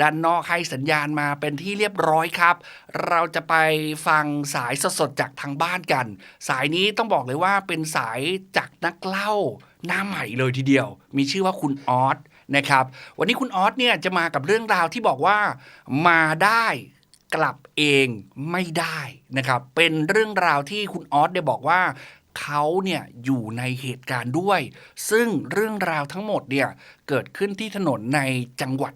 ด้านนอกให้สัญญาณมาเป็นที่เรียบร้อยครับ เราจะไปฟังสายสดๆจากทางบ้านกัน สายนี้ต้องบอกเลยว่าเป็นสายจากนักเล่าหน้าใหม่เลยทีเดียว มีชื่อว่าคุณออสนะครับ วันนี้คุณออสเนี่ยจะมากับเรื่องราวที่บอกว่ามาได้กลับเองไม่ได้นะครับ เป็นเรื่องราวที่คุณออสได้บอกว่าเขาเนี่ยอยู่ในเหตุการณ์ด้วย ซึ่งเรื่องราวทั้งหมดเนี่ยเกิดขึ้นที่ถนนในจังหวัด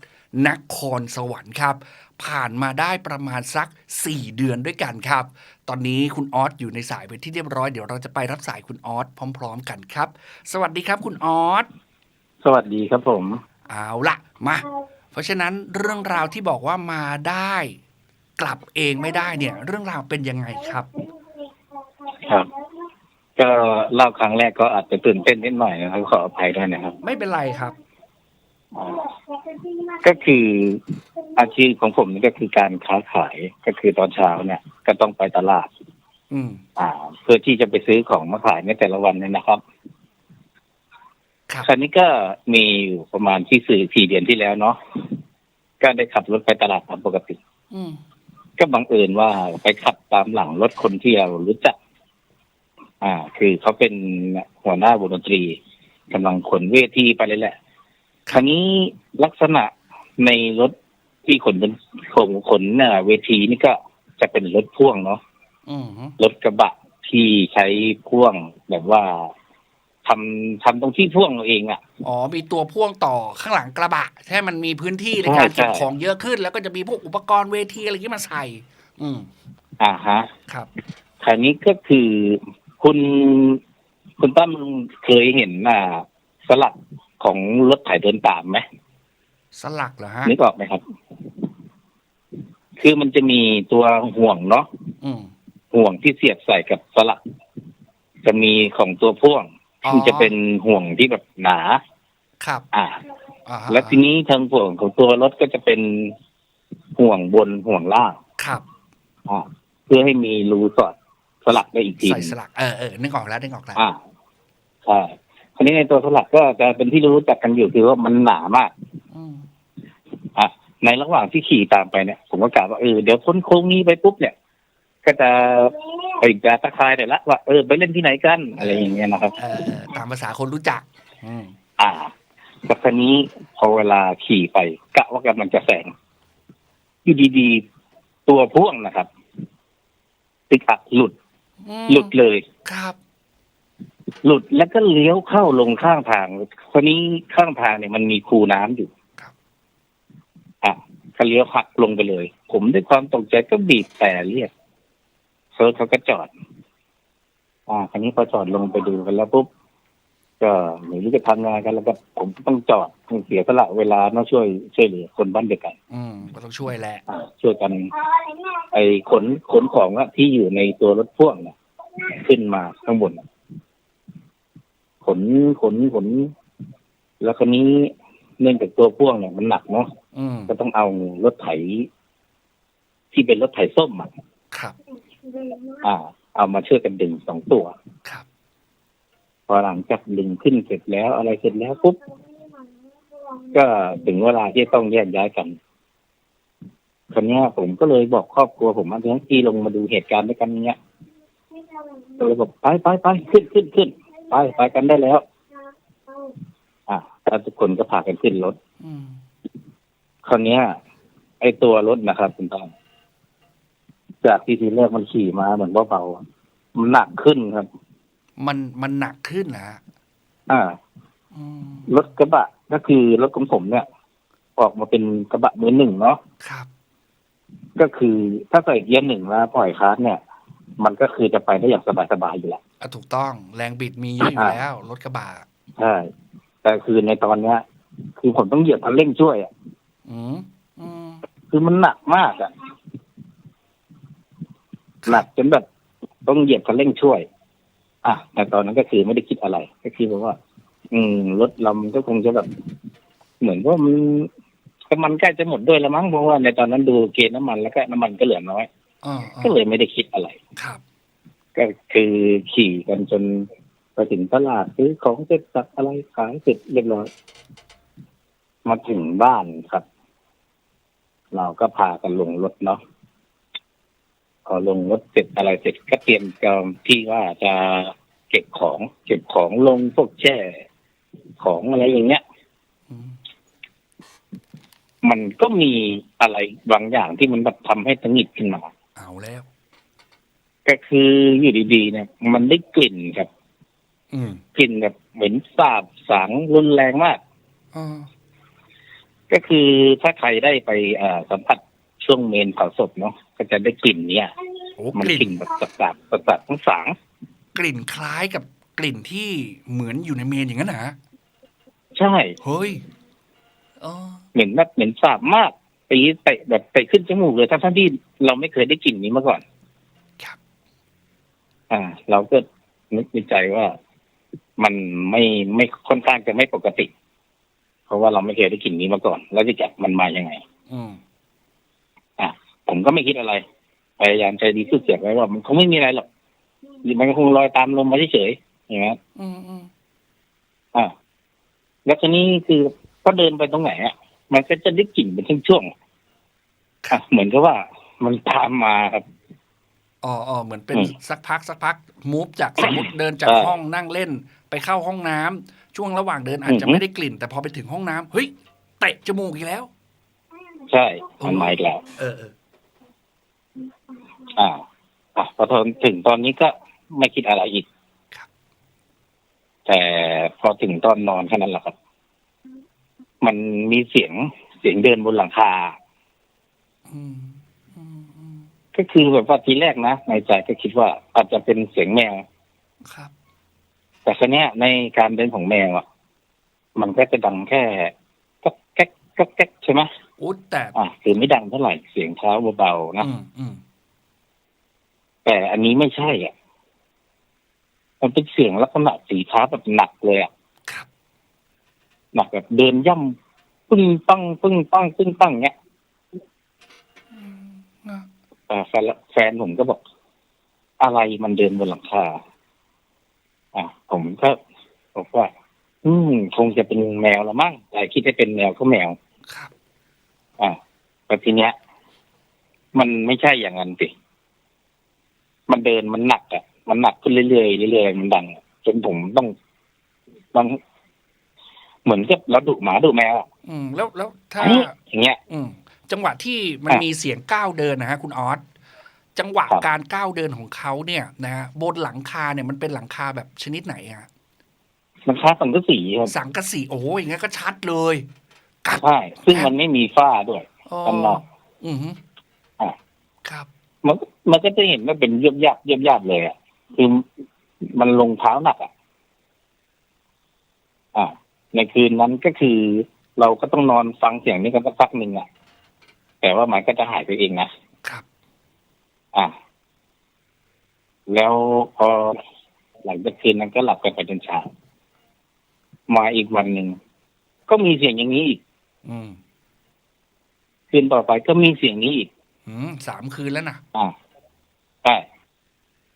นครสวรรค์ครับ ผ่านมาได้ประมาณสัก 4 เดือนด้วยกันครับ ตอนนี้คุณออสอยู่ในสายเป็นที่เรียบร้อยเดี๋ยวเราจะไปรับสายคุณออสพร้อม ๆ กันครับ สวัสดีครับคุณออสสวัสดีครับผม เอาละมา เพราะฉะนั้นเรื่องราวที่บอกว่ามาได้ กลับเองไม่ได้เนี่ย เรื่องราวเป็นยังไงครับ ครับก็เล่าครั้งแรกก็อาจจะตื่นเต้นนิดหน่อยนะครับขออภัยด้วยนะครับ ไม่เป็นไรครับ ก็คืออาชีพของผมนี่ก็คือการค้าขายก็คือตอนเช้าเนี่ย ก็ต้องไปตลาด อืม อ่า เพื่อที่จะไปซื้อของมาขายในแต่ละวันเนี่ยนะครับครับ คราวนี้ก็มีอยู่ประมาณที่สื่อสี่เดือนที่แล้วเนาะก็ได้ขับรถไปตลาดตามปกติ อืม ก็บังเอิญว่าไปขับตามหลังรถคนที่เรารู้จัก อ่า คือเขาเป็นหัวหน้าวงดนตรีกำลังขนเวทีไปเลยแหละ คราวนี้ลักษณะในรถที่ขนบนขนขนน่ะเวทีนี่ก็จะเป็นรถพ่วงเนาะอืมรถกระบะที่ใช้พ่วงแบบว่าทำทำตรงที่พ่วงเราเองอะ อ๋อ มีตัวพ่วงต่อข้างหลังกระบะให้มันมีพื้นที่ในใช่การเก็บใช่ของเยอะขึ้น แล้วก็จะมีพวกอุปกรณ์เวทีอะไรที่มาใส่ อืม อ่าฮะ ครับคราวนี้ก็คือคุณคุณตั้มเคยเห็นอ่าสลัก ของรถไถเดินตามไหมสลักเหรอฮะนึกออกไหมครับ คือมันจะมีตัวห่วงเนาะอืมห่วงที่เสียบใส่กับสลัก จะมีของตัวพ่วงอ๋อซึ่งจะเป็นห่วงที่แบบหนา ครับ อ่าอ่าฮะและทีนี้ทางห่วงของตัวรถก็จะเป็นห่วงบนห่วงล่าง ครับอ่าเพื่อให้มีรูสอดสลักได้อีกทีใส่หนึ่งสลักเออเออนึกออกแล้วนึกออกแล้วอ่าใช่ คราวนี้ในตัวสลักก็จะเป็นที่รู้จักกันอยู่คือว่ามันหนามากอืมอะในระหว่างที่ขี่ตามไปเนี่ย ผมก็กะว่าเออเดี๋ยวพ้นโค้งนี้ไปปุ๊บเนี่ย ก็จะไปจะตะคายแต่ละว่าเออไปเล่นที่ไหนกันอะไรอย่างเงี้ยนะครับ เออเออตามภาษาคนรู้จัก อืมอ่าแต่คราวนี้พอเวลาขี่ไปกะว่ากำลังจะแซงอยู่ดีๆ ตัวพ่วงนะครับติดอัดหลุดอืมหลุดเลย ครับ หลุดแล้วก็เลี้ยวเข้าลงข้างทางคราวนี้ข้างทางเนี่ยมันมีคูน้ำอยู่ครับอะก็เลี้ยวหักลงไปเลย ผมด้วยความตกใจก็บีบแต่เรียกเซิร์ชเขาก็จอด อ่าคราวนี้พอจอดลงไปดูกันแล้วปุ๊บก็ไม่รู้จะทำงานกันแล้วก็ผมต้องจอดต้องเสียสละเวลาเนาะช่วยช่วยเหลือคนบ้านเดียวกัน อืมก็ต้องช่วยแหละอ่าช่วยกัน ไอ้ขนขนของอะที่อยู่ในตัวรถพ่วงเนี่ยขึ้นมาข้างบนน่ะ ขนขนขน แล้วคราวนี้เนื่องจากตัวพ่วงเนี่ยมันหนักเนาะอืมก็ต้องเอารถไถ ที่เป็นรถไถส้มอะครับ อ่า เอามาช่วยกันดึงสองตัว ครับ พอหลังจากดึงขึ้นเสร็จแล้ว อะไรเสร็จแล้วปุ๊บก็ถึงเวลาที่ต้องแยกย้ายกันคราวเนี้ยผมก็เลยบอกครอบครัวผมว่าทั้งที่ลงมาดูเหตุการณ์ด้วยกันเนี้ยก็เลยบอกไปไปไปขึ้นขึ้นขึ้น ไปไปกันได้แล้ว อ่าแล้วทุกคนก็พากันขึ้นรถอืมคราวเนี้ย ไอ้ตัวรถนะครับคุณตอง จากที่ทีแรกมันขี่มาเหมือนเบาๆอะมันหนักขึ้นครับ มันมันหนักขึ้นนะฮะอ่า อืมรถกระบะก็คือรถของผมเนี่ย ออกมาเป็นกระบะมือหนึ่งเนาะครับ ก็คือถ้าใส่เกียร์หนึ่งแล้วปล่อยคลาสเนี่ย มันก็คือจะไปได้อย่างสบายๆอยู่แล้วอะ ถูกต้องแรงบิดมีเยอะอยู่แล้ว รถกระบะใช่แต่คือในตอนเนี้ย คือผมต้องเหยียบคันเร่งช่วยอะอืมอืมคือมันหนักมากอะหนักจนแบบต้องเหยียบคันเร่งช่วย อะแต่ตอนนั้นก็คือไม่ได้คิดอะไร ก็คือแบบว่า อืมรถเรามันก็คงจะแบบ เหมือนว่ามันน้ำมันใกล้จะหมดด้วยแล้วมั้งเพราะว่าในตอนนั้นดูเกณฑ์น้ำมันแล้วก็น้ำมันก็เหลือน้อยอ่าก็เลยไม่ได้คิดอะไรครับ ก็คือขี่กันจนไปถึงตลาดซื้อของเสร็จสับอะไรขายเสร็จเรียบร้อยมาถึงบ้านครับ เราก็พากันลงรถเนาะพอลงรถเสร็จอะไรเสร็จก็เตรียมกมที่ว่าจะเก็บของเก็บของลงพวกแช่ ของอะไรอย่างเงี้ยมันก็มีอะไรบางอย่างที่มันแบบทำให้ตังหงิดขึ้นมา เอาแล้ว ก็คืออยู่ดีๆเนี่ยมันได้กลิ่นครับอืมกลิ่นแบบเหม็นสาบสางรุนแรงมากอ๋อก็คือถ้าใครได้ไปเอ่อสัมผัสช่วงเมนเผาศพเนาะก็จะได้กลิ่นเนี้ยโอ้มันกลิ่นกลิ่นแบบสาบสาบสาบทั้งสางกลิ่นคล้ายกับกลิ่นที่เหมือนอยู่ในเมนอย่างนั้นนะใช่เฮ้ยอ๋อเหม็นแบบเหม็นสาบมากตีเตะแบบเตะขึ้นจมูกเลยทั้งๆที่เราไม่เคยได้กลิ่นนี้มาก่อนครับ อ่า เราก็นึกในใจว่ามันไม่ไม่ค่อนข้างจะไม่ปกติ เพราะว่าเราไม่เคยได้กลิ่นนี้มาก่อน แล้วจะจับมันมายังไง อืมอะผมก็ไม่คิดอะไร พยายามใจดีสู้เสียงไว้ว่ามันคงไม่มีอะไรหรอกมันคงลอยตามลมมาเฉยๆอย่างเงี้ยอืมอืมอะแล้วทีนี้คือก็เดินไปตรงไหนอะ มันก็จะได้กลิ่นเป็นช่วงๆอะเหมือนกับว่ามันตามมาครับ อ๋ออ๋อเหมือนเป็นอืมสักพักสักพักมูฟจากสมมติเดินจากใช่ห้องนั่งเล่น ไปเข้าห้องน้ำช่วงระหว่างเดินอาจจะอือฮึไม่ได้กลิ่น แต่พอไปถึงห้องน้ำเฮ้ยเตะจมูกอีกแล้ว ใช่มันมาอีกแล้ว เออเอออ่าอะพอถึงตอนนี้ก็ไม่คิดอะไรอีกแต่พอถึงตอนนอนแค่นั้นแหละครับ มันมีเสียงเสียงเดินบนหลังคา อืมอืมอืม ก็คือแบบว่าทีแรกนะในใจก็คิดว่าอาจจะเป็นเสียงแมว ครับ แต่ครั้นี้ยในการเดินของแมวอะ มันก็จะดังแค่ก็แก๊กก็แก๊กใช่ไหมอุ๊ยแต่อะคือไม่ดังเท่าไหร่เสียงเท้าเบาๆนะอืมอืมแต่อันนี้ไม่ใช่อะ มันเป็นเสียงลักษณะสีเท้าแบบหนักเลยอะครับหนักแบบเดินย่ำปึ้งปังปึ้งปังปึ้งปังเงี้ยอืมนะ อ่าแฟนแฟนผมก็บอก อะไรมันเดินบนหลังคา อะผมก็บอกว่า อืม คงจะเป็นแมวละมั้งแต่คิดว่าเป็นแมวก็แมว ครับ อะแต่ทีเนี้ย มันไม่ใช่อย่างนั้นสิมันเดินมันหนักอะ มันหนักขึ้นเรื่อยๆเรื่อยๆมันดังอะจนผมต้องต้องเหมือนกับเราดุหมาดุแมวอะอืม แล้วแล้วถ้าเฮ้ยอย่างเงี้ย อืม จังหวะที่มันอะมีเสียงก้าวเดินนะฮะคุณออสจังหวะครับการก้าวเดินของเขาเนี่ยนะฮะบนหลังคาเนี่ยมันเป็นหลังคาแบบชนิดไหนฮะมันค้าสังกะสีครับสังกะสีโอ้ยอย่างงี้นก็ชัดเลยกัดใช่ซึ่งมันไม่มีฝ้าด้วยอ๋อข้างนอกอือฮึอะครับ มันมันก็จะเห็นว่าเป็นเยียบยับเยียบยับเลยอะคือมันลงเท้าหนักอะอ่าในคืนนั้นก็คือเราก็ต้องนอนฟังเสียงนี้กันสักพักหนึ่งอะ แต่ว่ามันก็จะหายไปเองนะครับ อ่าแล้วพอหลังจากคืนนั้นก็หลับกันไปจนเช้ามาอีกวันหนึ่งก็มีเสียงอย่างนี้อีกอืมคืนต่อไปก็มีเสียงนี้อีกอืมสามคืนแล้วนะอ่าใช่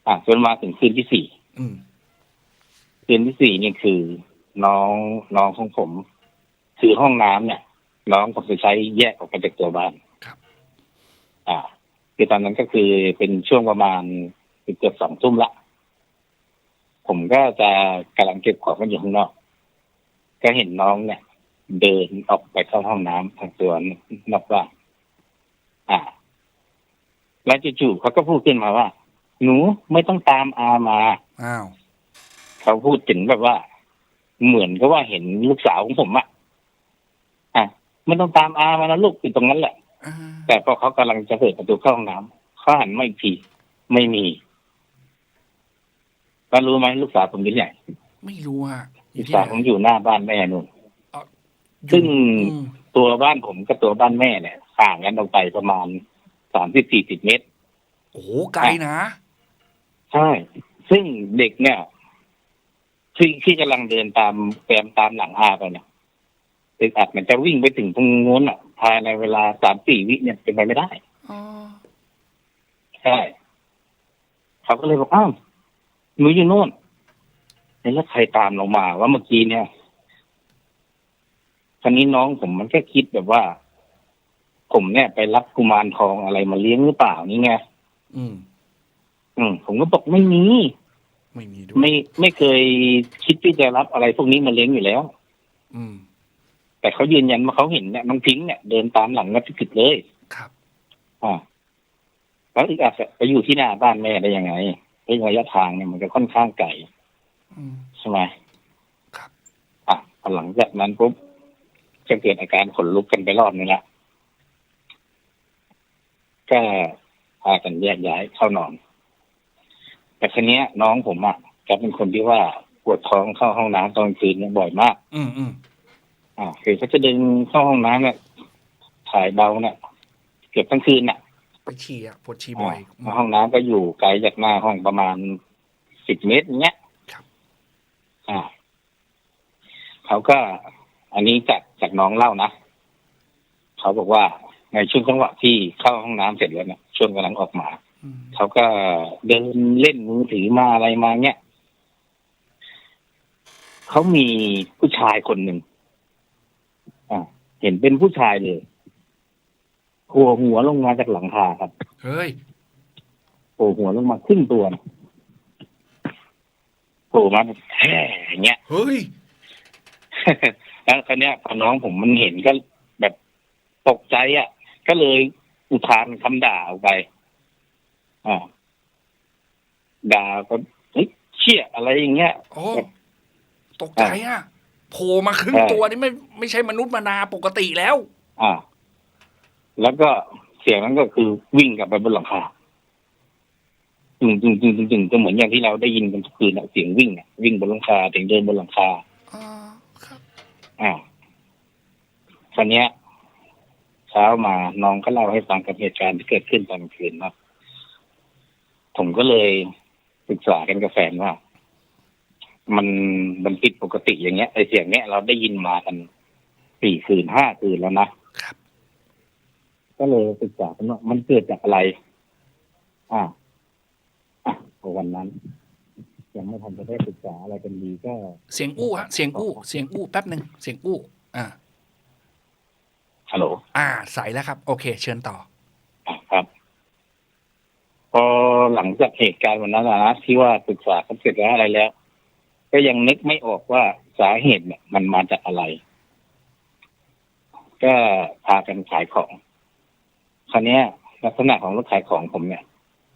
อ่าจนมาถึงคืนที่สี่อืมคืนที่สี่เนี่ยคือ น้องน้องของผม คือห้องน้ำเนี่ย น้องผมจะใช้แยกออกไปจากตัวบ้านครับ อ่าคือตอนนั้นก็คือเป็นช่วงประมาณเกือบสองทุ่มละ ผมก็จะกำลังเก็บของกันอยู่ข้างนอก ก็เห็นน้องเนี่ย เดินออกไปเข้าห้องน้ำทางตัวนอกบ้านอ่า แล้วจู่ๆเขาก็พูดขึ้นมาว่า หนูไม่ต้องตามอามาอ้าวเขาพูดถึงแบบว่า เหมือนกับว่าเห็นลูกสาวของผมอะอะไม่ต้องตามอามานะลูกอยู่ตรงนั้นแหละอ่า แต่พอเขากำลังจะเปิดประตูเข้าห้องน้ำเขาหันมาอีกทีไม่มีแล้วรู้ไหมลูกสาวผมอยู่ที่ไหนไม่รู้ฮะอลูยู่กที่สาวไหนผมอยู่หน้าบ้านแม่นู่นอยู่ซึ่งอืมตัวบ้านผมกับตัวบ้านแม่เนี่ยห่างกันออกไปประมาณสามสิบสี่สิบเมตรโอ้โหไกลนะ ใช่ ซึ่งเด็กเนี่ยที่ที่กำลังเดินตามแปมตามหลังอาไปเนี่ย เด็กอาจมันจะวิ่งไปถึงตรงนู้นอะภายในเวลาสามสี่วิเนี่ยเป็นไปไม่ได้อ๋อใช่เขาก็เลยบอกอ้าวหนูอยู่โน่นแล้วใครตามเรามาว่าเมื่อกี้เนี่ยคันนี้น้องผมมันแค่คิดแบบว่า ผมเนี่ยไปรับกุมารทองอะไรมาเลี้ยงหรือเปล่านี่ไงอืม อืม ผมก็บอกไม่มี ไม่มีด้วย ไม่ไม่เคยคิดที่จะรับอะไรพวกนี้มาเลี้ยงอยู่แล้ว อืม แต่เขายืนยันว่าเขาเห็นเนี่ยน้องพิงค์เนี่ยเดินตามหลังนักกิจเลยครับอ่าแล้วอีกอาจจะไปอยู่ที่หน้าบ้านแม่ได้ยังไงระยะทางเนี่ยมันก็ค่อนข้างไกลอืมใช่ไหมครับอะพอหลังจากนั้นปุ๊บจะเกิดอาการขนลุกกันไปรอบนึงละก็พากันแยกย้ายเข้านอน แต่ครั้นี้ยน้องผมอะแกเป็นคนที่ว่าปวดท้องเข้าห้องน้ำตอนกลางคืนเนี่ยบ่อยมาก อืมอืม อ่าคือเขาจะเดินเข้าห้องน้ำเนี่ยถ่ายเบาเนี่ยเกือบทั้งคืนน่ะไปฉี่อะปวดฉี่บ่อยอืมอ่าห้องน้ำก็อยู่ไกลจากหน้าห้องประมาณสิบเมตรอย่างเงี้ยครับ อ่าเขาก็ อันนี้จากจากน้องเล่านะเขาบอกว่าในช่วงจังหวะที่เข้าห้องน้ำเสร็จแล้วเนี่ยช่วงกำลังออกมาอืมเขาก็เดินเล่นมือถือมาอะไรมาเนี้ยเขามีผู้ชายคนหนึ่ง อ่าเห็นเป็นผู้ชายเลยโผล่หัวลงมาจากหลังคาครับเฮ้ยโผล่หัวลงมาครึ่งตัวนะโผล่มาแบบแท่อย่างเงี้ย เฮ้ยแล้วคราวเนี้ยพอน้องผมมันเห็นก็แบบตกใจอะ ก็เลยอุทานคำด่าออกไปอ่าด่าก็เฮ้ยเชี่ยอะไรอย่างเงี้ย โอ้ตกใจอะ โผล่มาครึ่งใช่ตัวนี่ไม่ไม่ใช่มนุษย์มนาปกติแล้ว อ่า แล้วก็เสียงนั้นก็คือวิ่งกลับไปบนหลังคาจึงจึงจึงจึงจึงก็เหมือนอย่างที่เราได้ยินกันทุกคืนอะเสียงวิ่งอะวิ่งบนหลังคาเสียงเดินบนหลังคาอ่าครับอ่าคราวเนี้ยเช้ามาน้องก็เล่าให้ฟังกับเหตุการณ์ที่เกิดขึ้นตอนกลางคืนเนาะผมก็เลยปรึกษากันกับแฟนว่า มันมันผิดปกติอย่างเงี้ยไอเสียงเนี้ยเราได้ยินมากันสี่คืนห้าคืนแล้วนะครับ ก็เลยปรึกษากันว่ามันเกิดจากอะไร อ่าอะพอวันนั้น ยังไม่ทันจะได้ปรึกษาอะไรกันดีก็ เสียงอู้ฮะเสียงอู้เสียงอู้แป๊บหนึ่งเสียงอู้ อ่าฮัลโหลอ่าใสแล้วครับ โอเค เชิญต่ออะครับ พอหลังจากเหตุการณ์วันนั้นนะนะที่ว่าปรึกษากันเสร็จแล้วอะไรแล้ว ก็ยังนึกไม่ออกว่าสาเหตุเนี่ย มันมาจากอะไร ก็พากันขายของคราวเนี้ย ลักษณะของรถขายของผมเนี่ย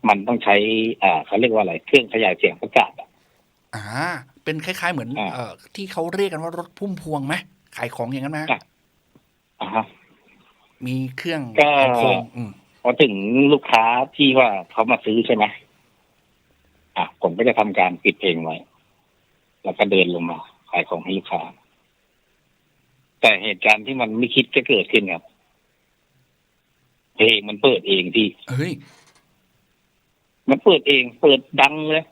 มันต้องใช้ อ่าเขาเรียกว่าอะไรเครื่องขยายเสียงประกาศอะอ่า เป็นคล้าย ๆ เหมือนอ่าเอ่อที่เขาเรียกกันว่ารถพุ่มพวงไหมขายของอย่างนั้นไหมอะอ่าฮะมีเครื่องก็โครงอืมพอถึงลูกค้าที่ว่าเขามาซื้อใช่ไหมอะผมก็จะทำการปิดเพลงไว้ แล้วก็เดินลงมาขายของให้ลูกค้า แต่เหตุการณ์ที่มันไม่คิดจะเกิดขึ้นครับเพลงมันเปิดเองที่เฮ้ยมันเปิดเองเปิดดังเลย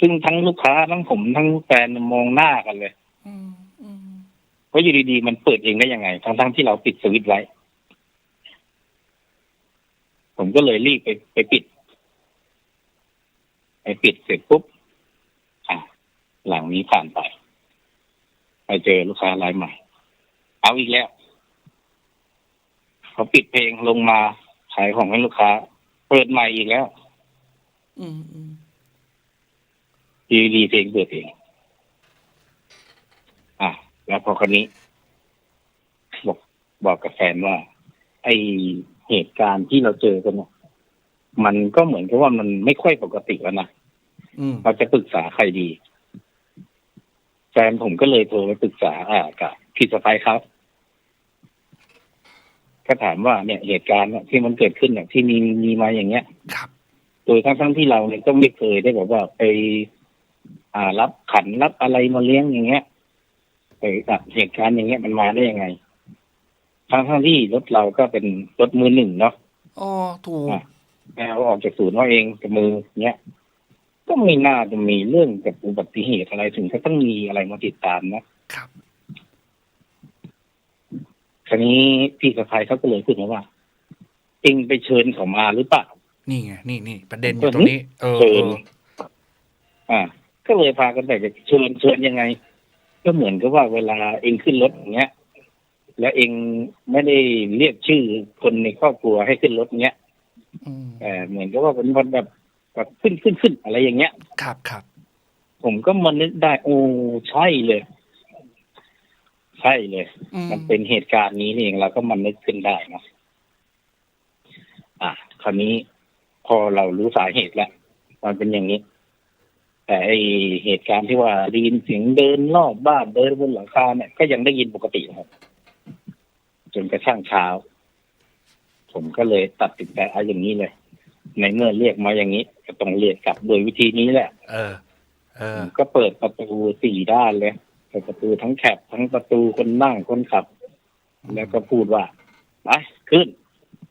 ซึ่งทั้งลูกค้าทั้งผมทั้งแฟนมองหน้ากันเลยอืมอืมเพราะอยู่ดีๆมันเปิดเองได้ยังไง ทั้งๆที่เราปิดสวิตช์ไว้ ผมก็เลยรีบไปไปปิด ไปปิดเสร็จปุ๊บอะ หลังนี้ผ่านไป ไปเจอลูกค้ารายใหม่ เอาอีกแล้วพอปิดเพลงลงมาขายของให้ลูกค้า เปิดใหม่อีกแล้ว อืมอืมดีดีเพลงเปิดเองอะ แล้วพอคนนี้ บอกบอกกับแฟนว่า ไอเหตุการณ์ที่เราเจอกันเนี่ยมันก็เหมือนกับว่ามันไม่ค่อยปกติแล้วนะอืมเราจะปรึกษาใครดี แฟนผมก็เลยโทรไปปรึกษาอ่ากับพี่สะพ้ายครับก็ถามว่าเนี่ยเหตุการณ์เนี่ยที่มันเกิดขึ้นเนี่ยที่มีมีมาอย่างเงี้ยครับโดยทั้งทั้งๆที่เราเนี่ยก็ไม่เคยได้แบบว่าไป อ่ารับขันรับอะไรมาเลี้ยงอย่างเงี้ยไปกับเหตุการณ์อย่างเงี้ยมันมาได้ยังไง ทั้งทั้งๆที่รถเราก็เป็นรถมือหนึ่งเนาะอ๋อถูกอะเอาออกจากศูนย์เราเองกับมือเงี้ย ก็ไม่น่าจะมีเรื่องกับอุบัติเหตุอะไรถึงจะต้องมีอะไรมาติดตามนะครับคราวนี้พี่สะพายเขาก็เลยพูดมาว่าเองไปเชิญเขามาหรือเปล่านี่ไงนี่นี่ประเด็นอยู่ตรงนี้ เออเชิเอญออ่า ก็เลยพากันไปจะเชิญเชิญยังไง ก็เหมือนกับว่าเวลาเองขึ้นรถอย่างเงี้ย แล้วเองไม่ได้เรียกชื่อคนในครอบครัวให้ขึ้นรถเนี้ยอืมแต่เหมือนกับว่าเป็นวันแบบ แบบขึ้นขึ้นขึ้นอะไรอย่างเงี้ย ครับครับ ผมก็มานึกได้ โอ้ใช่เลย ใช่เลย อืม มันเป็นเหตุการณ์นี้นี่เองเราก็มันนึกขึ้นได้เนอะอะคราวนี้พอเรารู้สาเหตุแล้วมันเป็นอย่างนี้ แต่ไอเหตุการณ์ที่ว่าได้ยินเสียงเดินรอบบ้านเดินบนหลังคาเนี่ยก็ยังได้ยินปกตินะครับ จนกระทั่งเช้า ผมก็เลยตัดสินใจเอาอย่างนี้เลย ในเมื่อเรียกมาอย่างนี้ก็ต้องเรียกกลับโดยวิธีนี้แหละ เออ เออ ก็เปิดประตูสี่ด้านเลยเปิดประตูทั้งแคบทั้งประตูคนนั่งคนขับ แล้วก็พูดว่าไปขึ้น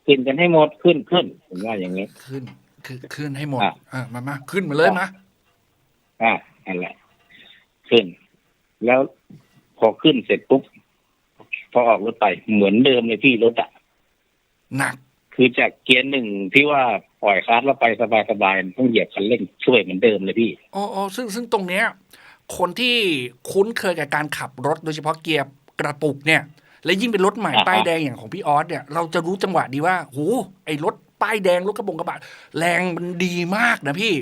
ขึ้นกันให้หมดขึ้นขึ้นผมว่าอย่างนี้ขึ้นคือขึ้นให้หมด อะอะมามาขึ้นมาเลยมาอ่านั่นแหละ ขึ้น แล้วพอขึ้นเสร็จปุ๊บพอออกรถไปเหมือนเดิมเลยพี่รถอะหนัก คือจากเกียร์หนึ่งที่ว่า ปล่อยคลาสแล้วไปสบายๆต้องเหยียบคันเร่งช่วยเหมือนเดิมเลยพี่อ๋ออ๋อซึ่งซึ่งตรงเนี้ยคนที่คุ้นเคยกับการขับรถโดยเฉพาะเกียร์กระปุกเนี่ย และยิ่งเป็นรถใหม่อ่าฮะป้ายแดงอย่างของพี่ออสเนี่ยเราจะรู้จังหวะดีว่าโหไอ้รถป้ายแดงรถกระบงกระบะแรงมันดีมากนะพี่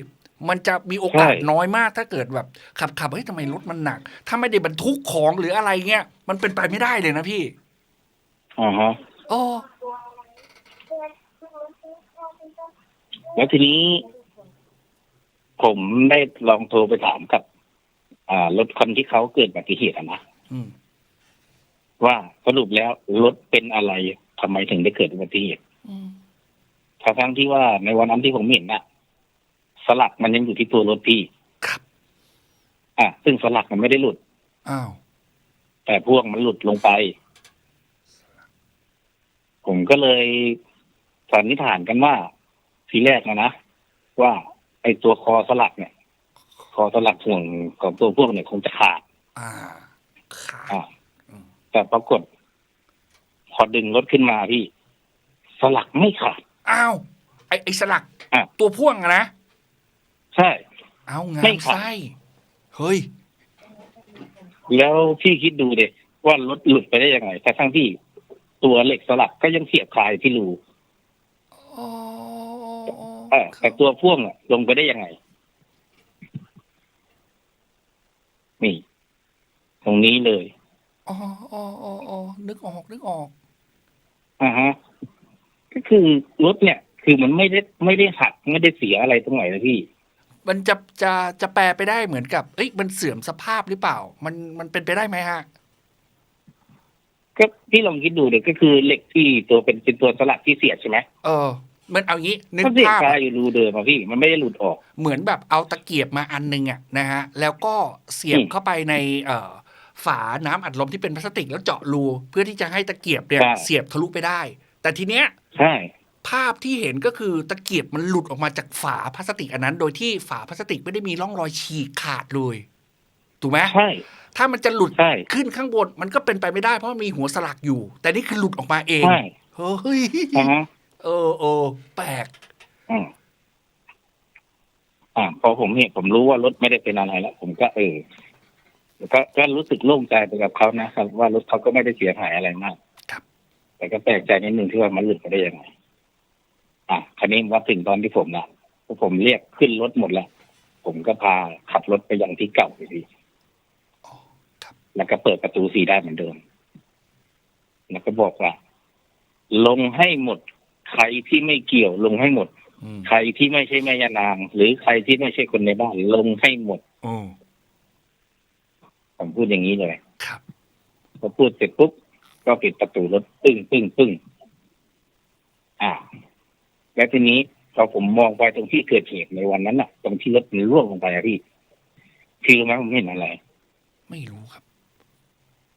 มันจะมีโอกาสน้อยมากถ้าเกิดแบบขับขับเฮ้ยทำไมรถมันหนัก ถ้าไม่ได้บรรทุกของหรืออะไรเงี้ยมันเป็นไปไม่ได้เลยนะพี่อ่าฮะโอ้ แล้วทีนี้ ผมได้ลองโทรไปถามกับ อ่ารถคันที่เขาเกิดอุบัติเหตุอะนะอืมว่าสรุปแล้วรถเป็นอะไรทำไมถึงได้เกิดอุบัติเหตุอืมทั้งๆที่ว่าในวันนั้นที่ผมเห็นน่ะ สลักมันยังอยู่ที่ตัวรถพี่ครับ อะซึ่งสลักมันไม่ได้หลุด อ้าว แต่พ่วงมันหลุดลงไป ผมก็เลยสันนิษฐานกันว่า ทีแรกนะนะว่าไอ้ตัวคอสลักเนี่ย คอสลักห่วงของตัวพ่วงเนี่ยคงจะขาด อ่าขาดอะอืมแต่ปรากฏ พอดึงรถขึ้นมาพี่ สลักไม่ขาดอ้าวไอ้ไอ้สลักอะตัวพ่วงอะนะใช่ เอางาไม่มขาด ไส้เฮ้ย แล้วพี่คิดดูเด็ว่ารถหลุดไปได้ยังไงแต่ทั้งที่ตัวเหล็กสลักก็ยังเสียบคายที่รูอ๋อ เออแต่ตัวพ่วงอะลงไปได้ยังไง นี่ ตรงนี้เลยอ๋ออ๋ออ๋ออ๋อนึกออกนึกออกอ่าฮะ ก็คือรถเนี่ย คือมันไม่ได้ไม่ได้หักไม่ได้เสียอะไรตรงไหนนะพี่ มันจะจะจะแปลไปได้เหมือนกับ เอ้ยมันเสื่อมสภาพหรือเปล่า มันมันเป็นไปได้ไหมฮะก็ที่ลองคิดดูเด็กก็คือเหล็กที่ตัวเป็นเป็นตัวสลักที่เสียบใช่ไหมเออ มันเอางี้นึกก็เสียบภาพคาอะอยู่รูเดิมอะพี่มันไม่ได้หลุดออก เหมือนแบบเอาตะเกียบมาอันนึงอะนะฮะแล้วก็เสียบอืมเข้าไปในเอ่อฝาน้ำอัดลมที่เป็นพลาสติกแล้วเจาะรูเพื่อที่จะให้ตะเกียบเนี่ยใช่เสียบทะลุไปได้ แต่ทีเนี้ยใช่ภาพที่เห็นก็คือตะเกียบมันหลุดออกมาจากฝาพลาสติกอันนั้น โดยที่ฝาพลาสติกไม่ได้มีร่องรอยฉีกขาดเลยถูกไหมใช่ถ้ามันจะหลุดใช่ขึ้นข้างบนมันก็เป็นไปไม่ได้เพราะมันมีหัวสลักอยู่ แต่นี่คือหลุดออกมาเองใช่เฮ้ยอ่าฮะ เออเออแปลกอืมอ่าพอผมเห็นผมรู้ว่ารถไม่ได้เป็นอะไรแล้วผมก็เออก็ก็รู้สึกโล่งใจไปกับเขานะครับ ว่ารถเขาก็ไม่ได้เสียหายอะไรมากครับ แต่ก็แปลกใจนิดนึงที่ว่ามันหลุดไปได้ยังไงอะคันนี้ว่าถึงตอนที่ผมนะพอผมเรียกขึ้นรถหมดแล้วผมก็พาขับรถไปยังที่เก่าอยู่ดีอ๋อครับ แล้วก็เปิดประตูสีได้เหมือนเดิม แล้วก็บอกว่า ลงให้หมด ใครที่ไม่เกี่ยวลงให้หมดอืมใครที่ไม่ใช่แม่ยานาง หรือใครที่ไม่ใช่คนในบ้านลงให้หมดโอ้ผมพูดอย่างนี้เลยครับพอพูดเสร็จปุ๊บก็ปิดประตูรถปึ้งปึ้งปึ้งอ่า แล้วทีนี้พอผมมองไปตรงที่เกิดเหตุในวันนั้นน่ะ ตรงที่รถมันร่วงลงไปอะพี่พี่รู้ไหมผมเห็นอะไร ไม่รู้ครับ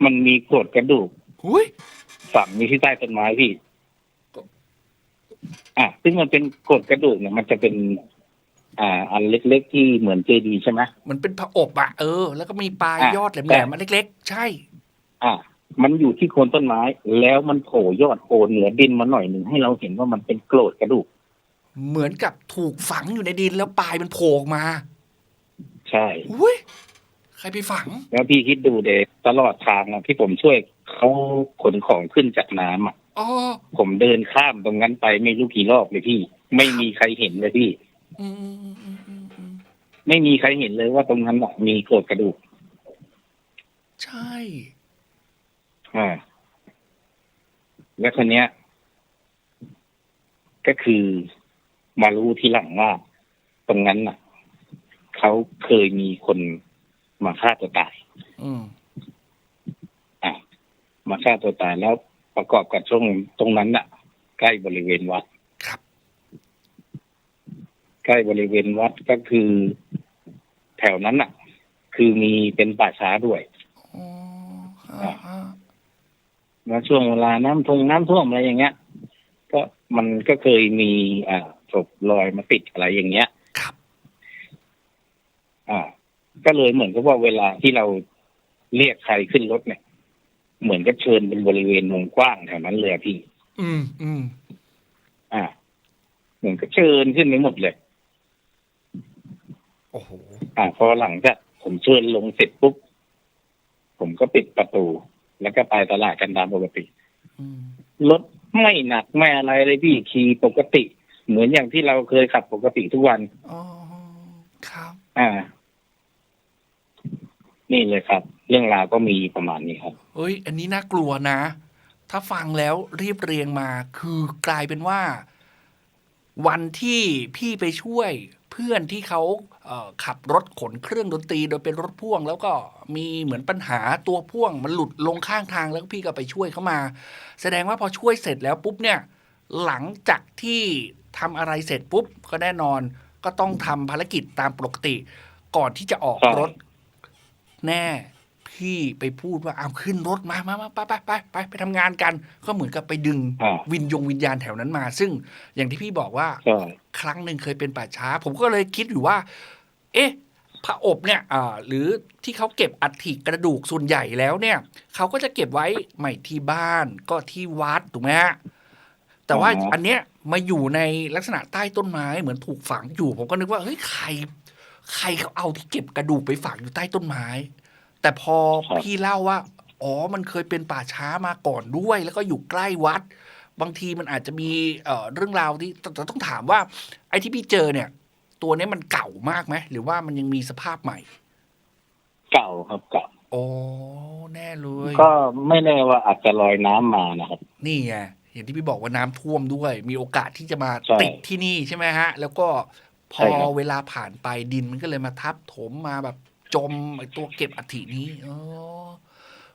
มันมีโครงกระดูกหุ้ยฝังอยู่ที่ใต้ต้นไม้พี่ อะซึ่งมันเป็นโครงกระดูกเนี่ยมันจะเป็น อ่า อันเล็กๆที่เหมือนเจดีย์ใช่ไหมมันเป็นผอบอะเออ แล้วก็มีปลายอะยอดแหลแต่มๆมาเล็ก ๆ ใช่ อะมันอยู่ที่โคนต้นไม้ แล้วมันโผล่ยอดโผล่เหนือดินมาหน่อยหนึ่งให้เราเห็นว่ามันเป็นโกรธกระดูก เหมือนกับถูกฝังอยู่ในดินแล้วปลายมันโผล่ออกมา ใช่อุ้ยใครไปฝัง แล้วพี่คิดดูเดตลอดทางอะที่ผมช่วยเขาขนของขึ้นจากน้ำอะ อ๋อผมเดินข้ามตรงนั้นไปไม่รู้กี่รอบเลยพี่ ไม่มีใครเห็นเลยพี่ อืมอืมอืมอืมอืมอืมไม่มีใครเห็นเลยว่าตรงนั้นอะมีโครงกระดูกใช่ อ่าแล้วคนเนี้ย ก็คือมารู้ทีหลังว่า ตรงนั้นน่ะเขาเคยมีคนมาฆ่าตัวตาย อืม อะมาฆ่าตัวตายแล้ว ประกอบกับช่วงตรงนั้นน่ะ ใกล้บริเวณวัดครับ ใกล้บริเวณวัดก็คือ แถวนั้นน่ะ คือมีเป็นป่าช้าด้วยอ๋ออ่าอ่าแล้วช่วงเวลาน้ำทงน้ำท่วมอะไรอย่างเงี้ย ก็มันก็เคยมี อ่าศพลอยมาติดอะไรอย่างเงี้ย ครับ อ่า ก็เลยเหมือนกับว่าเวลาที่เราเรียกใครขึ้นรถเนี่ย เหมือนกับเชิญเป็นบริเวณวงกว้างแถวนั้นเลยอะพี่ อืมอืมอ่าเหมือนกับเชิญขึ้นไปหมดเลย โอ้โหอ่าพอหลังจากผมเชิญลงเสร็จปุ๊บ ผมก็ปิดประตู แล้วก็ไปตลาดกันตามปกติอืมรถไม่หนักไม่อะไรเลยพี่ขี่ปกติ เหมือนอย่างที่เราเคยขับปกติทุกวัน อ๋อครับ อ่า นี่เลยครับ เรื่องราวก็มีประมาณนี้ครับเฮ้ย อันนี้น่ากลัวนะ ถ้าฟังแล้วรีบเรียงมา คือกลายเป็นว่า วันที่พี่ไปช่วยเพื่อนที่เขาเอ่อขับรถขนเครื่องดนตรีโดยเป็นรถพ่วง แล้วก็มีเหมือนปัญหาตัวพ่วง มันหลุดลงข้างทางแล้วพี่ก็ไปช่วยเขามา แสดงว่าพอช่วยเสร็จแล้วปุ๊บเนี่ย หลังจากที่ทำอะไรเสร็จปุ๊บก็แน่นอน ก็ต้องทำภารกิจตามปกติ ก่อนที่จะออกใช่ รถแน่ พี่ไปพูดว่าเอาขึ้นรถมามามาไปไปไปไปไปทำงานกัน ก็เหมือนกับไปดึงอ่าวิญญงวิญญาณแถวนั้นมา ซึ่งอย่างที่พี่บอกว่า ใช่ ครั้งหนึ่งเคยเป็นป่าช้า ผมก็เลยคิดอยู่ว่า เอ๊ะพระอบเนี่ยอ่าหรือที่เขาเก็บอัฐิกระดูกส่วนใหญ่แล้วเนี่ยเขาก็จะเก็บไว้ไม่ที่บ้านก็ที่วัดถูกไหมฮะแต่ว่าอันเนี้ยมาอยู่ในลักษณะใต้ต้นไม้เหมือนถูกฝังอยู่ ผมก็นึกว่าเฮ้ยใคร ใครเขาเอาที่เก็บกระดูกไปฝังอยู่ใต้ต้นไม้ แต่พอพี่เล่าว่า อ๋อมันเคยเป็นป่าช้ามาก่อนด้วย แล้วก็อยู่ใกล้วัด บางทีมันอาจจะมีเอ่อเรื่องราวที่แต่แต่ต้องถามว่า ไอ้ที่พี่เจอเนี่ย ตัวเนี้ยมันเก่ามากไหมหรือว่ามันยังมีสภาพใหม่ เก่าครับเก่าโอ้แน่เลย ก็ไม่แน่ว่าอาจจะลอยน้ำมานะครับ นี่ไงอย่างที่พี่บอกว่าน้ำท่วมด้วย มีโอกาสที่จะมาใช่ติดที่นี่ใช่ไหมฮะ แล้วก็พใช่อครับเวลาผ่านไปดินมันก็เลยมาทับถมมาแบบ จมไอ้ตัวเก็บอัฐินี้เออ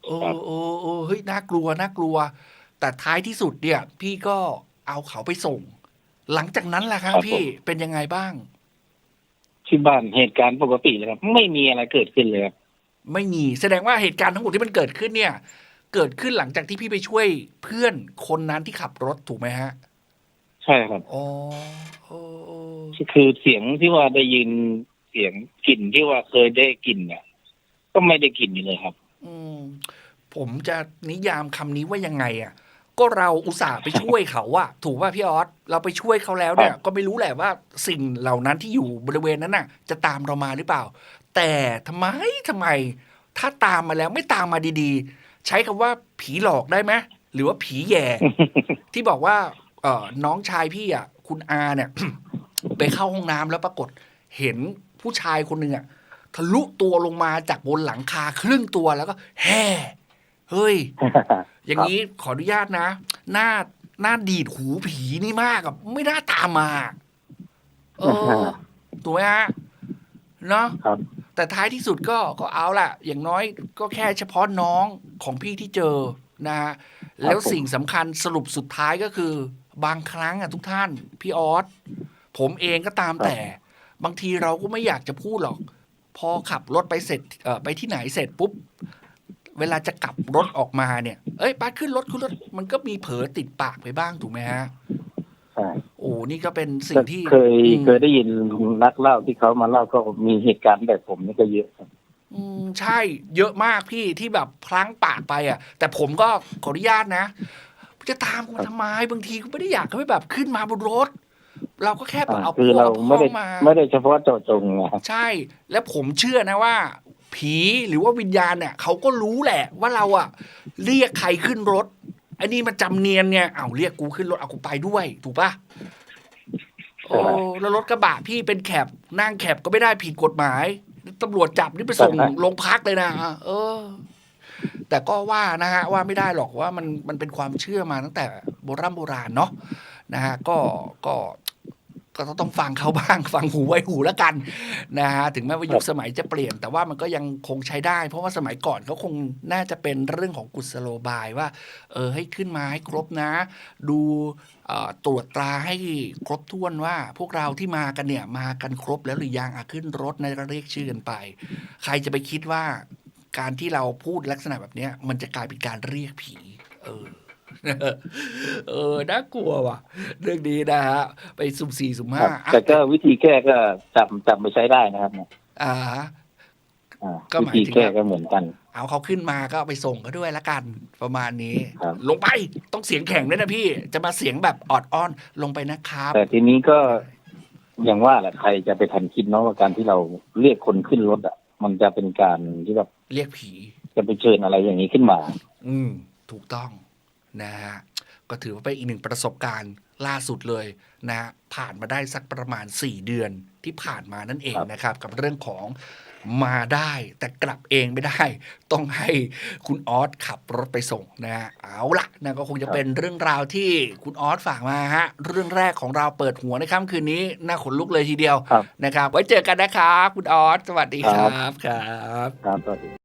เออเออเออเฮ้ยน่ากลัวน่ากลัว แต่ท้ายที่สุดเนี่ย พี่ก็เอาเขาไปส่ง หลังจากนั้นแหละครับพี่เป็นยังไงบ้าง ที่บ้านเหตุการณ์ปกติเลยครับ ไม่มีอะไรเกิดขึ้นเลยครับไม่มีแสดงว่าเหตุการณ์ทั้งหมดที่มันเกิดขึ้นเนี่ย เกิดขึ้นหลังจากที่พี่ไปช่วยเพื่อนคนนั้นที่ขับรถถูกไหมฮะใช่ครับ อ๋อโอ้โอ้คือเสียงที่ว่าได้ยิน เสียงกลิ่นที่ว่าเคยได้กลิ่นเนี่ยก็ไม่ได้กลิ่นอยู่เลยครับ อืมผมจะนิยามคำนี้ว่ายังไงอะ ก็เราอุตส่าห์ไปช่วยเขาอะถูกป่ะพี่ออสเราไปช่วยเขาแล้วเนี่ย ก็ไม่รู้แหละว่าสิ่งเหล่านั้นที่อยู่บริเวณนั้นน่ะ จะตามเรามาหรือเปล่า แต่ทำไมทำไม ถ้าตามมาแล้วไม่ตามมาดีๆ ใช้คำว่าผีหลอกได้ไหมหรือว่าผีแย่ที่บอกว่า เออน้องชายพี่อะ คุณอาเนี่ย ไปเข้าห้องน้ำแล้วปรากฏเห็น ผู้ชายคนหนึ่งอะทะลุตัวลงมาจากบนหลังคาครึ่งตัวแล้วก็ แห่เฮ้ย อย่างนี้ขออนุญาตนะ หน้าหน้าดีดหูผีนี่มากอะไม่น่าตามมาเออถูกไหมฮะเนาะครับแต่ท้ายที่สุดก็ก็เอาล่ะ อย่างน้อยก็แค่เฉพาะน้องของพี่ที่เจอนะฮะแล้วผมสิ่งสำคัญสรุปสุดท้ายก็คือ บางครั้งอะทุกท่าน พี่ออสผมเองก็ตามแต่ บางทีเราก็ไม่อยากจะพูดหรอก พอขับรถไปเสร็จเอ่อไปที่ไหนเสร็จปุ๊บ เวลาจะกลับรถออกมาเนี่ย เอ้ยไปขึ้นรถขึ้นรถมันก็มีเผลอติดปากไปบ้างถูกไหมฮะใช่โอ้นี่ก็เป็นสิ่งที่เคยอืมเคยได้ยินนักเล่าที่เขามาเล่าก็มีเหตุการณ์แบบผมนี่ก็เยอะครับอืมใช่เยอะมากพี่ที่แบบพลั้งปากไปอะ แต่ผมก็ขออนุญาตนะจะตามกูมาทำไมบางทีก็ไม่ได้อยากให้แบบขึ้นมาบนรถ เราก็แค่แบบอ่าเอาคือพวกเราเอาไม่พ้อได้งมาไม่ได้เฉพาะเจาะจงนะครับใช่ แล้วผมเชื่อนะว่า ผีหรือว่าวิญญาณเนี่ยเขาก็รู้แหละว่าเราอะเรียกใครขึ้นรถอันนี้มันจำเนียนเนี่ยเอาเรียกกูขึ้นรถเอากูไปด้วย ถูกปะโอ้แล้วรถกระบะพี่เป็นแคบนั่งแคบก็ไม่ได้ผิดกฎหมายตำรวจจับนี่ไปส่งใช่ครับโรงพักเลยนะเออ แต่ก็ว่านะฮะว่าไม่ได้หรอกว่ามันมันเป็นความเชื่อมาตั้งแต่โบราณโบราณเนาะนะฮะก็ก็ ก็ต้องฟังเขาบ้าง ฟังหูไว้หูแล้วกันนะฮะถึงแม้ว่ายุคสมัยจะเปลี่ยน แต่ว่ามันก็ยังคงใช้ได้ เพราะว่าสมัยก่อนเขาคงน่าจะเป็นเรื่องของกุศโลบายว่า เออให้ขึ้นมาให้ครบนะ ดูตรวจตราให้ครบถ้วนว่า พวกเราที่มากันเนี่ยมากันครบแล้วหรือยังอะขึ้นรถในะเรียกชื่อกันไป ใครจะไปคิดว่าการที่เราพูดลักษณะแบบนี้มันจะกลายเป็นการเรียกผี เออ เออน่ากลัวว่ะ เรื่องนี้นะฮะ ไปสุ่มสี่สุ่มคห้ารับแต่ก็วิธีแก้ก็จับจับไปใช้ได้นะครับเนี่ยอ่าอ่าก็หวิมายธีถึงแก้ก็เหมือนกัน เอาเขาขึ้นมาก็เอาไปส่งเขาด้วยละกันประมาณนี้ครับลงไปต้องเสียงแข็งด้วยนะพี่ จะมาเสียงแบบออดอ้อนลงไปนะครับ แต่ทีนี้ก็อย่างว่าแหละใครจะไปทันคิดเนาะว่าการที่เราเรียกคนขึ้นรถอะ มันจะเป็นการที่แบบเรียกผี จะไปเชิญอะไรอย่างนี้ขึ้นมา อืม ถูกต้อง นะฮะก็ถือว่าเป็นอีกหนึ่งประสบการณ์ล่าสุดเลยนะฮะผ่านมาได้สักประมาณ 4 เดือนที่ผ่านมานั่นเองครับนะครับ กับเรื่องของมาได้แต่กลับเองไม่ได้ ต้องให้คุณออสขับรถไปส่งนะฮะเอาละนะก็คงจะเป็นเรื่องราวที่คุณออสฝากมาฮะเรื่องแรกของเราเปิดหัวในค่ำคืนนี้น่าขนลุกเลยทีเดียวครับนะครับ ไว้เจอกันนะครับคุณออสสวัสดีคครัรับบครับครับสวัสดี